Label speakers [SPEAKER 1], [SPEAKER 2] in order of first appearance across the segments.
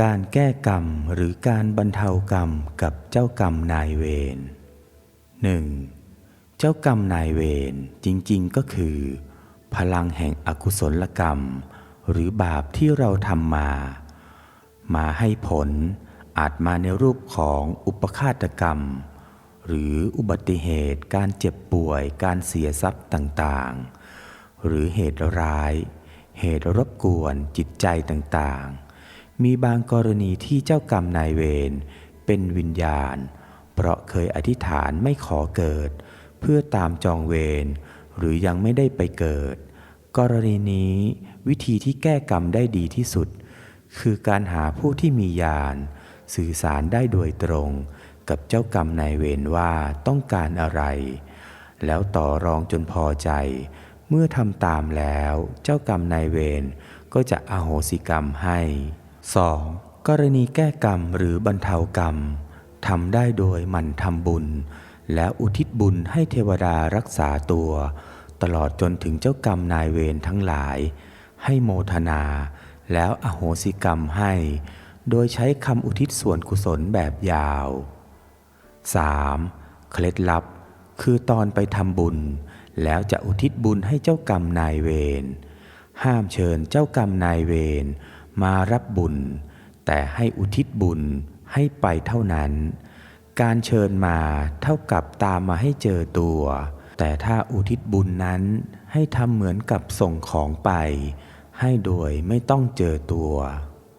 [SPEAKER 1] การแก้กรรมหรือการบรรเทากรรมกับเจ้ากรรมนายเวร 1. เจ้ากรรมนายเวรจริงๆก็คือ พลังแห่งอกุศลกรรม หรือบาปที่เราทำมา มาให้ผลอาจมาในรูปของอุปฆาตกรรม หรืออุบัติเหตุการเจ็บป่วยการเสียทรัพย์ต่างๆ หรือเหตุร้าย เหตุรบกวนจิตใจต่างๆ มีบางกรณีที่เจ้ากรรมนายเวรเป็นวิญญาณ เพราะเคยอธิษฐานไม่ขอเกิด เพื่อตามจองเวรหรือยังไม่ได้ไปเกิด กรณีนี้วิธีที่แก้กรรมได้ดีที่สุด คือการหาผู้ที่มีญาณสื่อสารได้โดยตรงกับเจ้ากรรมนายเวรว่าต้องการอะไร แล้วต่อรองจนพอใจ เมื่อทำตามแล้วเจ้ากรรมนายเวรก็จะอโหสิกรรมให้ 2. กรณีแก้กรรมหรือบรรเทากรรมทำได้โดยหมันทำบุญ แล้วอุทิศบุญให้เทวดารักษาตัว ตลอดจนถึงเจ้ากรรมนายเวรทั้งหลาย ให้โมทนา แล้วอโหสิกรรมให้ โดยใช้คำอุทิศส่วนกุศลแบบยาว 3. เคล็ดลับ คือตอนไปทำบุญ แล้วจะอุทิศบุญให้เจ้ากรรมนายเวรห้ามเชิญเจ้ากรรมนายเวร มารับบุญ แต่ให้อุทิศบุญให้ไปเท่านั้น การเชิญมาเท่ากับตามมาให้เจอตัว แต่ถ้าอุทิศบุญนั้นให้ทำเหมือนกับส่งของไป ให้โดยไม่ต้องเจอตัว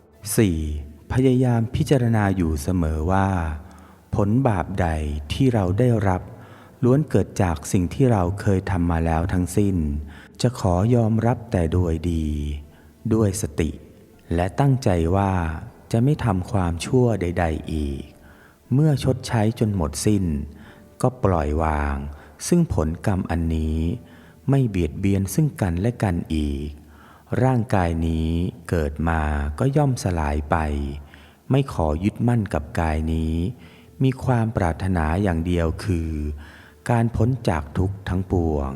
[SPEAKER 1] 4. พยายามพิจารณาอยู่เสมอว่า ผลบาปใดที่เราได้รับล้วนเกิดจากสิ่งที่เราเคยทำมาแล้วทั้งสิ้น จะขอยอมรับแต่โดยดี ด้วยสติ และตั้งใจว่าจะไม่ทำความชั่วใด ๆ อีก เมื่อชดใช้จนหมดสิ้น ก็ปล่อยวาง ซึ่งผลกรรมอันนี้ ไม่เบียดเบียนซึ่งกันและกันอีก ร่างกายนี้เกิดมาก็ย่อมสลายไป ไม่ขอยึดมั่นกับกายนี้ มีความปรารถนาอย่างเดียวคือ การพ้นจากทุกข์ทั้งปวง